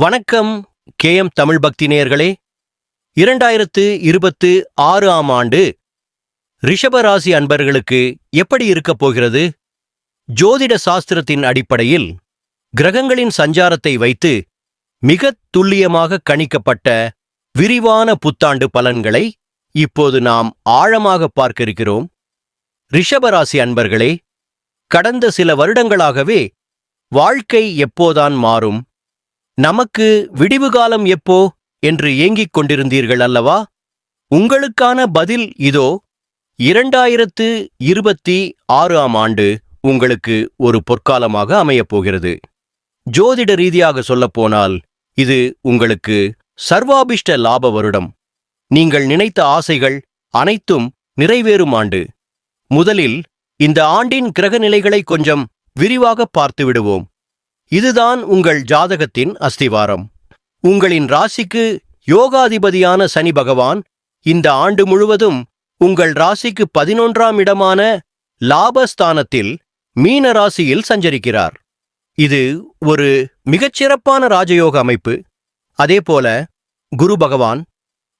வணக்கம் K. M. Tamil பக்தி நேயர்களே. இரண்டாயிரத்து இருபத்து ஆறு ஆம் ஆண்டு ரிஷபராசி அன்பர்களுக்கு எப்படி இருக்கப் போகிறது? ஜோதிட சாஸ்திரத்தின் அடிப்படையில் கிரகங்களின் சஞ்சாரத்தை வைத்து மிகத் துல்லியமாக கணிக்கப்பட்ட விரிவான புத்தாண்டு பலன்களை இப்போது நாம் ஆழமாக பார்க்க இருக்கிறோம் ரிஷபராசி அன்பர்களே கடந்த சில வருடங்களாகவே வாழ்க்கை எப்போதான் மாறும்? நமக்கு விடிவு காலம் எப்போ என்று ஏங்கிக் கொண்டிருந்தீர்கள் அல்லவா? உங்களுக்கான பதில் இதோ இரண்டாயிரத்து இருபத்தி ஆறாம் ஆண்டு உங்களுக்கு ஒரு பொற்காலமாக அமையப் போகிறது ஜோதிட ரீதியாக சொல்லப்போனால் இது உங்களுக்கு சர்வாபிஷ்ட லாப வருடம். நீங்கள் நினைத்த ஆசைகள் அனைத்தும் நிறைவேறும் ஆண்டு. முதலில் இந்த ஆண்டின் கிரக நிலைகளை கொஞ்சம் விரிவாக பார்த்து விடுவோம். இதுதான் உங்கள் ஜாதகத்தின் அஸ்திவாரம். உங்களின் ராசிக்கு யோகாதிபதியான சனி பகவான் இந்த ஆண்டு முழுவதும் உங்கள் ராசிக்கு பதினொன்றாம் இடமான லாபஸ்தானத்தில் மீன ராசியில் சஞ்சரிக்கிறார். இது ஒரு மிகச்சிறப்பான ராஜயோக அமைப்பு. அதேபோல குரு பகவான்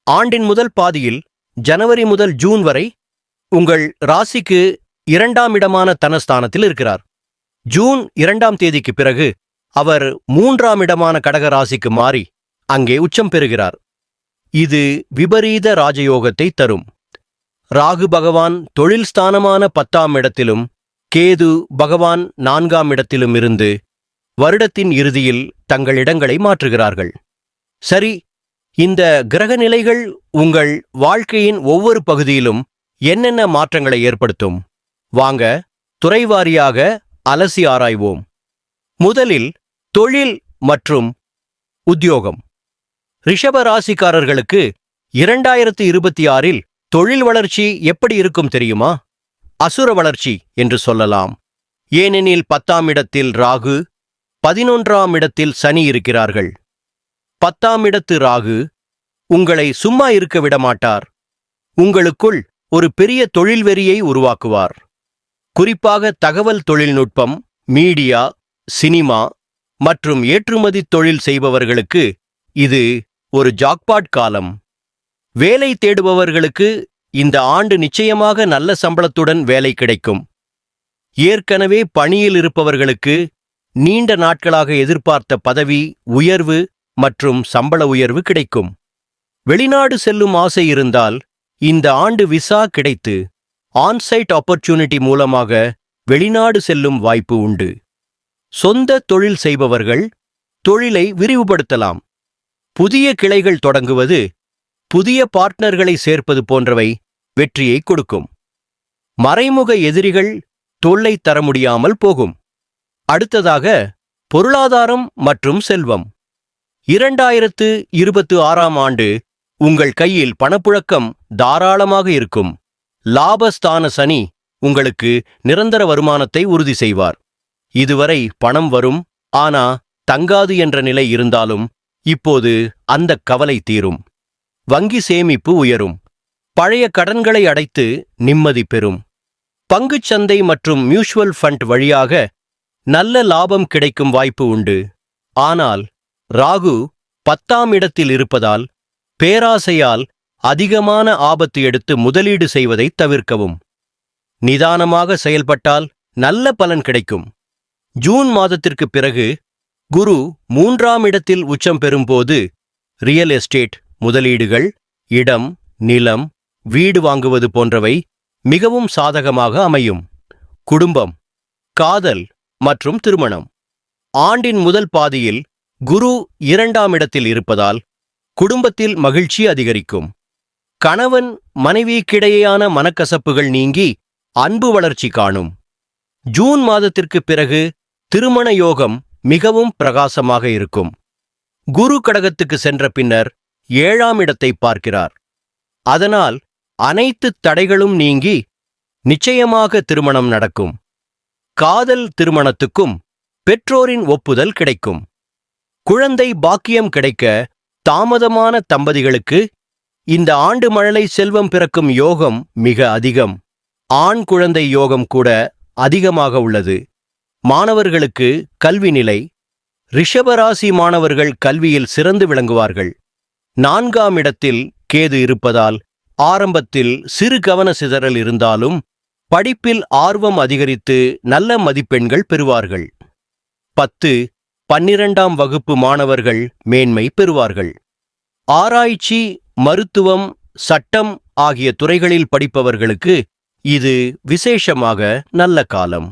ஆண்டின் முதல் பாதியில் ஜனவரி முதல் ஜூன் வரை உங்கள் ராசிக்கு இரண்டாம் இடமான தனஸ்தானத்தில் இருக்கிறார். ஜூன் இரண்டாம் தேதிக்கு பிறகு அவர் மூன்றாம் இடமான கடக ராசிக்கு மாறி அங்கே உச்சம் பெறுகிறார். இது விபரீத ராஜயோகத்தை தரும். ராகு பகவான் தொழில் ஸ்தானமான பத்தாம் இடத்திலும் கேது பகவான் நான்காம் இடத்திலும் இருந்து வருடத்தின் இறுதியில் தங்கள் இடங்களை மாற்றுகிறார்கள். சரி இந்த கிரக நிலைகள் உங்கள் வாழ்க்கையின் ஒவ்வொரு பகுதியிலும் என்னென்ன மாற்றங்களை ஏற்படுத்தும்? வாங்க துறைவாரியாக அலசி ஆராய்வோம். முதலில் தொழில் மற்றும் உத்தியோகம். ரிஷப ராசிக்காரர்களுக்கு இரண்டாயிரத்து இருபத்தி ஆறில் தொழில் வளர்ச்சி எப்படி இருக்கும் தெரியுமா? அசுர வளர்ச்சி என்று சொல்லலாம். ஏனெனில் பத்தாம் இடத்தில் ராகு பதினொன்றாம் இடத்தில் சனி இருக்கிறார்கள். பத்தாம் இடத்து ராகு உங்களை சும்மா இருக்க விடமாட்டார். உங்களுக்குள் ஒரு பெரிய தொழில் வெறியை உருவாக்குவார். குறிப்பாக தகவல் தொழில்நுட்பம் மீடியா சினிமா மற்றும் ஏற்றுமதி தொழில் செய்பவர்களுக்கு இது ஒரு ஜாக்பாட் காலம். வேலை தேடுபவர்களுக்கு இந்த ஆண்டு நிச்சயமாக நல்ல சம்பளத்துடன் வேலை கிடைக்கும். ஏற்கனவே பணியில் இருப்பவர்களுக்கு நீண்ட நாட்களாக எதிர்பார்த்த பதவி உயர்வு மற்றும் சம்பள உயர்வு கிடைக்கும். வெளிநாடு செல்லும் ஆசை இருந்தால் இந்த ஆண்டு விசா கிடைத்து ஆன்சைட் ஆப்பர்ச்சுனிட்டி மூலமாக வெளிநாடு செல்லும் வாய்ப்பு உண்டு. சொந்த தொழில் செய்பவர்கள் தொழிலை விரிவுபடுத்தலாம். புதிய கிளைகள் தொடங்குவது புதிய பார்ட்னர்களை சேர்ப்பது போன்றவை வெற்றியை கொடுக்கும். மறைமுக எதிரிகள் தொல்லை தர முடியாமல் போகும். அடுத்ததாக பொருளாதாரம் மற்றும் செல்வம். இரண்டாயிரத்து இருபத்து ஆறாம் ஆண்டு உங்கள் கையில் பணப்புழக்கம் தாராளமாக இருக்கும். லாபஸ்தான சனி உங்களுக்கு நிரந்தர வருமானத்தை உறுதி செய்வார். இதுவரை பணம் வரும் ஆனா தங்காது என்ற நிலை இருந்தாலும் இப்போது அந்த கவலை தீரும். வங்கி சேமிப்பு உயரும். பழைய கடன்களை அடைத்து நிம்மதி பெறும். பங்குச் சந்தை மற்றும் மியூச்சுவல் ஃபண்ட் வழியாக நல்ல லாபம் கிடைக்கும் வாய்ப்பு உண்டு. ஆனால் ராகு பத்தாம் இடத்தில் இருப்பதால் பேராசையால் அதிகமான ஆபத்து எடுத்து முதலீடு செய்வதை தவிர்க்கவும். நிதானமாக செயல்பட்டால் நல்ல பலன் கிடைக்கும். ஜூன் மாதத்திற்கு பிறகு குரு மூன்றாம் இடத்தில் உச்சம் பெறும்போது ரியல் எஸ்டேட் முதலீடுகள் இடம் நிலம் வீடு வாங்குவது போன்றவை மிகவும் சாதகமாக அமையும். குடும்பம் காதல் மற்றும் திருமணம். ஆண்டின் முதல் பாதியில் குரு இரண்டாம் இடத்தில் இருப்பதால் குடும்பத்தில் மகிழ்ச்சி அதிகரிக்கும். கணவன் மனைவிக்கிடையேயான மனக்கசப்புகள் நீங்கி அன்பு வளர்ச்சி காணும். ஜூன் மாதத்திற்கு பிறகு திருமண யோகம் மிகவும் பிரகாசமாக இருக்கும். குரு கடகத்துக்கு சென்ற பின்னர் ஏழாம் இடத்தை பார்க்கிறார். அதனால் அனைத்து தடைகளும் நீங்கி நிச்சயமாக திருமணம் நடக்கும். காதல் திருமணத்துக்கும் பெற்றோரின் ஒப்புதல் கிடைக்கும். குழந்தை பாக்கியம் கிடைக்க தாமதமான தம்பதிகளுக்கு இந்த ஆண்டு மழலை செல்வம் பிறக்கும் யோகம் மிக அதிகம். ஆண் குழந்தை யோகம் கூட அதிகமாக உள்ளது. மாணவர்களுக்கு கல்வி நிலை. ரிஷபராசி மாணவர்கள் கல்வியில் சிறந்து விளங்குவார்கள். நான்காம் இடத்தில் கேது இருப்பதால் ஆரம்பத்தில் சிறு கவன சிதறல் இருந்தாலும் படிப்பில் ஆர்வம் அதிகரித்து நல்ல மதிப்பெண்கள் பெறுவார்கள். பத்து பன்னிரண்டாம் வகுப்பு மாணவர்கள் மேன்மை பெறுவார்கள். ஆராய்ச்சி மருத்துவம் சட்டம் ஆகிய துறைகளில் படிப்பவர்களுக்கு இது விசேஷமாக நல்ல காலம்.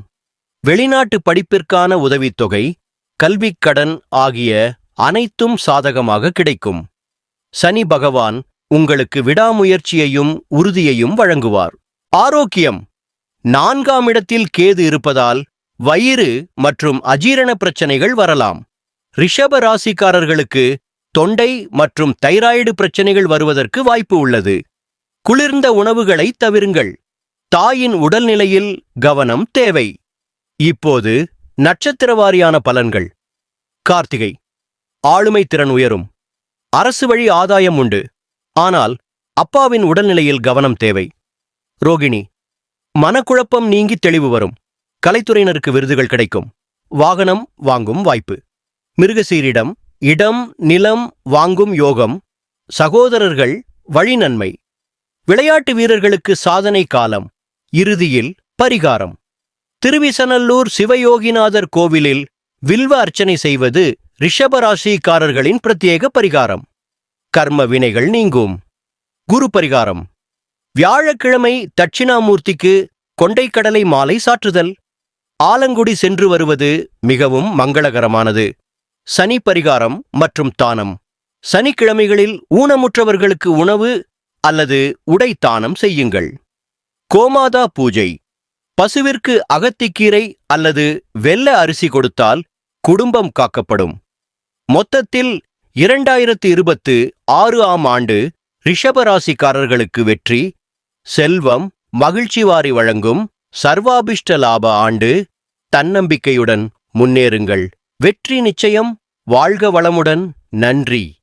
வெளிநாட்டு படிப்பிற்கான உதவித்தொகை கல்விக் கடன் ஆகிய அனைத்தும் சாதகமாக கிடைக்கும். சனி பகவான் உங்களுக்கு விடாமுயற்சியையும் உறுதியையும் வழங்குவார். ஆரோக்கியம். நான்காம் இடத்தில் கேது இருப்பதால் வயிறு மற்றும் அஜீரண பிரச்சனைகள் வரலாம். ரிஷப ராசிக்காரர்களுக்கு தொண்டை மற்றும் தைராய்டு பிரச்சனைகள் வருவதற்கு வாய்ப்பு உள்ளது. குளிர்ந்த உணவுகளை தவிருங்கள். தாயின் உடல்நிலையில் கவனம் தேவை. இப்போது நட்சத்திரவாரியான பலன்கள். கார்த்திகை. ஆளுமை திறன் உயரும். அரசு வழி ஆதாயம் உண்டு. ஆனால் அப்பாவின் உடல்நிலையில் கவனம் தேவை. ரோகிணி. மனக்குழப்பம் நீங்கி தெளிவு வரும். கலைத்துறையினருக்கு விருதுகள் கிடைக்கும். வாகனம் வாங்கும் வாய்ப்பு. மிருகசீரிடம் இடம் நிலம் வாங்கும் யோகம் சகோதரர்கள் வழிநன்மை. விளையாட்டு வீரர்களுக்கு சாதனை காலம் இறுதியில் பரிகாரம். திருவிசநல்லூர் சிவயோகிநாதர் கோவிலில் வில்வ அர்ச்சனை செய்வது ரிஷபராசிக்காரர்களின் பிரத்யேக பரிகாரம். கர்ம வினைகள் நீங்கும். குரு பரிகாரம். வியாழக்கிழமை தட்சிணாமூர்த்திக்கு கொண்டைக்கடலை மாலை சாற்றுதல். ஆலங்குடி சென்று வருவது மிகவும் மங்களகரமானது. சனி பரிகாரம் மற்றும் தானம். சனிக்கிழமைகளில் ஊனமுற்றவர்களுக்கு உணவு அல்லது உடை தானம் செய்யுங்கள். கோமாதா பூஜை. பசுவிற்கு அகத்திக்கீரை அல்லது வெள்ள அரிசி கொடுத்தால் குடும்பம் காக்கப்படும். மொத்தத்தில் இரண்டாயிரத்து இருபத்து ஆறு ஆம் ஆண்டு ரிஷபராசிக்காரர்களுக்கு வெற்றி செல்வம் மகிழ்ச்சி வாரி வழங்கும் சர்வாபிஷ்ட லாப ஆண்டு தன்னம்பிக்கையுடன் முன்னேறுங்கள். வெற்றி நிச்சயம் வாழ்க வளமுடன் நன்றி.